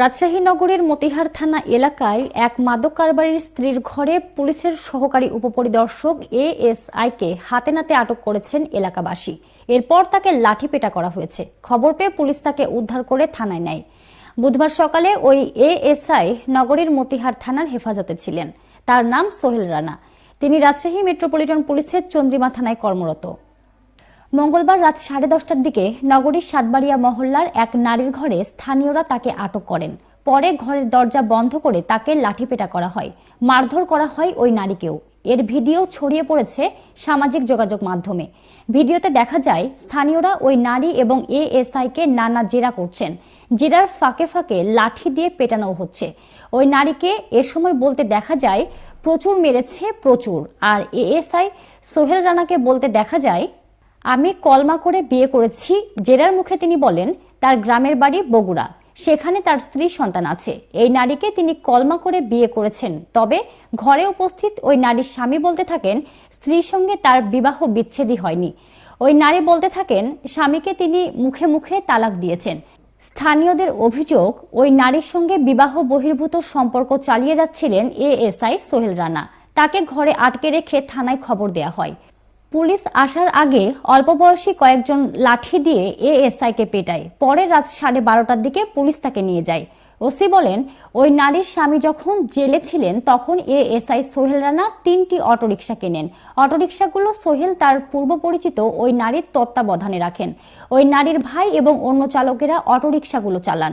রাজশাহী নগরের মতিহার থানা এলাকায় এক মাদক কারবারির স্ত্রীর ঘরে পুলিশের সহকারী উপপরিদর্শক এএসআইকে হাতে নাতে আটক করেছেন এলাকাবাসী। এরপর তাকে লাঠিপেটা করা হয়েছে। খবর পেয়ে পুলিশ তাকে উদ্ধার করে থানায় নেয়। বুধবার সকালে ওই এএসআই নগরীর মতিহার থানার হেফাজতে ছিলেন। তার নাম সোহেল রানা। তিনি রাজশাহী মেট্রোপলিটন পুলিশের চন্দ্রিমা থানায় কর্মরত। মঙ্গলবার রাত সাড়ে দশটার দিকে নগরীর সাতবাড়িয়া মহল্লার এক নারীর ঘরে স্থানীয়রা তাকে আটক করেন। পরে ঘরের দরজা বন্ধ করে তাকে লাঠিপেটা করা হয়। মারধর করা হয় ওই নারীকেও। এর ভিডিও ছড়িয়ে পড়েছে সামাজিক যোগাযোগ মাধ্যমে। ভিডিওতে দেখা যায়, স্থানীয়রা ওই নারী এবং এএসআইকে নানা জেরা করছেন। জেরার ফাঁকে ফাঁকে লাঠি দিয়ে পেটানো হচ্ছে। ওই নারীকে এ সময় বলতে দেখা যায়, প্রচুর মেরেছে, প্রচুর। আর এএসআই সোহেল রানাকে বলতে দেখা যায় আমি কলমা করে বিয়ে করেছি। জেরার মুখে তিনি বলেন, তার গ্রামের বাড়ি বগুড়া। সেখানে তার স্ত্রী সন্তান আছে। এই নারীকে তিনি কলমা করে বিয়ে করেছেন। তবে ঘরে উপস্থিত ওই নারীর স্বামী বলতে থাকেন, স্ত্রীর সঙ্গে তার বিবাহ বিচ্ছেদই হয়নি। ওই নারী বলতে থাকেন, স্বামীকে তিনি মুখে মুখে তালাক দিয়েছেন। স্থানীয়দের অভিযোগ, ওই নারীর সঙ্গে বিবাহ বহির্ভূত সম্পর্ক চালিয়ে যাচ্ছিলেন এএসআই সোহেল রানা। তাকে ঘরে আটকে রেখে থানায় খবর দেয়া হয়। পুলিশ আসার আগে অল্প বয়সী কয়েকজন লাঠি দিয়ে এএসআইকে পেটায়। পরে রাত সাড়ে বারোটার দিকে পুলিশ তাকে নিয়ে যায়। ওসি বলেন, ওই নারীর স্বামী যখন জেলে ছিলেন, তখন এএসআই সোহেল রানা তিনটি অটোরিকশা কেনেন। অটোরিকশাগুলো সোহেল তার পূর্ব পরিচিত ওই নারীর তত্ত্বাবধানে রাখেন। ওই নারীর ভাই এবং অন্য চালকেরা অটোরিকশাগুলো চালান।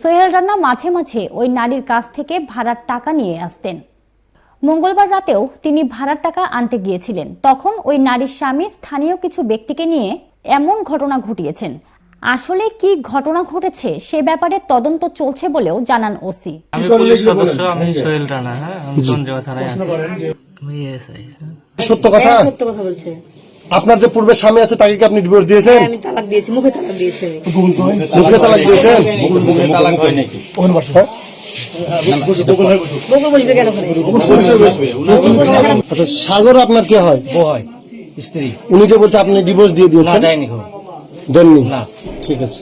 সোহেল রানা মাঝে মাঝে ওই নারীর কাছ থেকে ভাড়ার টাকা নিয়ে আসতেন। মঙ্গলবার রাতেও তিনি ভাড়ার টাকা আনতে গিয়েছিলেন। তখন ওই নারীর স্বামী স্থানীয় কিছু ব্যক্তিকে নিয়ে এমন ঘটনা ঘটিয়েছেন। আসলে কি ঘটনা ঘটেছে সে ব্যাপারে তদন্ত চলছে বলেও জানান ওসি। আমি পুলিশ সদস্য আমি সোহেল রানা হ্যাঁ? আমি চন্দ্রিমা থানায় আছি। আমি এসআই সত্য কথা? হ্যাঁ, সত্য কথা বলছে। আপনার যে পূর্বে স্বামী আছে তাকে কি আপনি ডিভোর্স দিয়েছেন? হ্যাঁ, আমি তালাক দিয়েছি মুখে তালাক দিয়েছি। মুখে তালাক দিয়েছেন? হ্যাঁ? সাগর আপনার কি হয়? হয় স্ত্রী। উনি যে বলছে আপনি ডিভোর্স দিয়ে দিয়েছেন? দেননি? ঠিক আছে।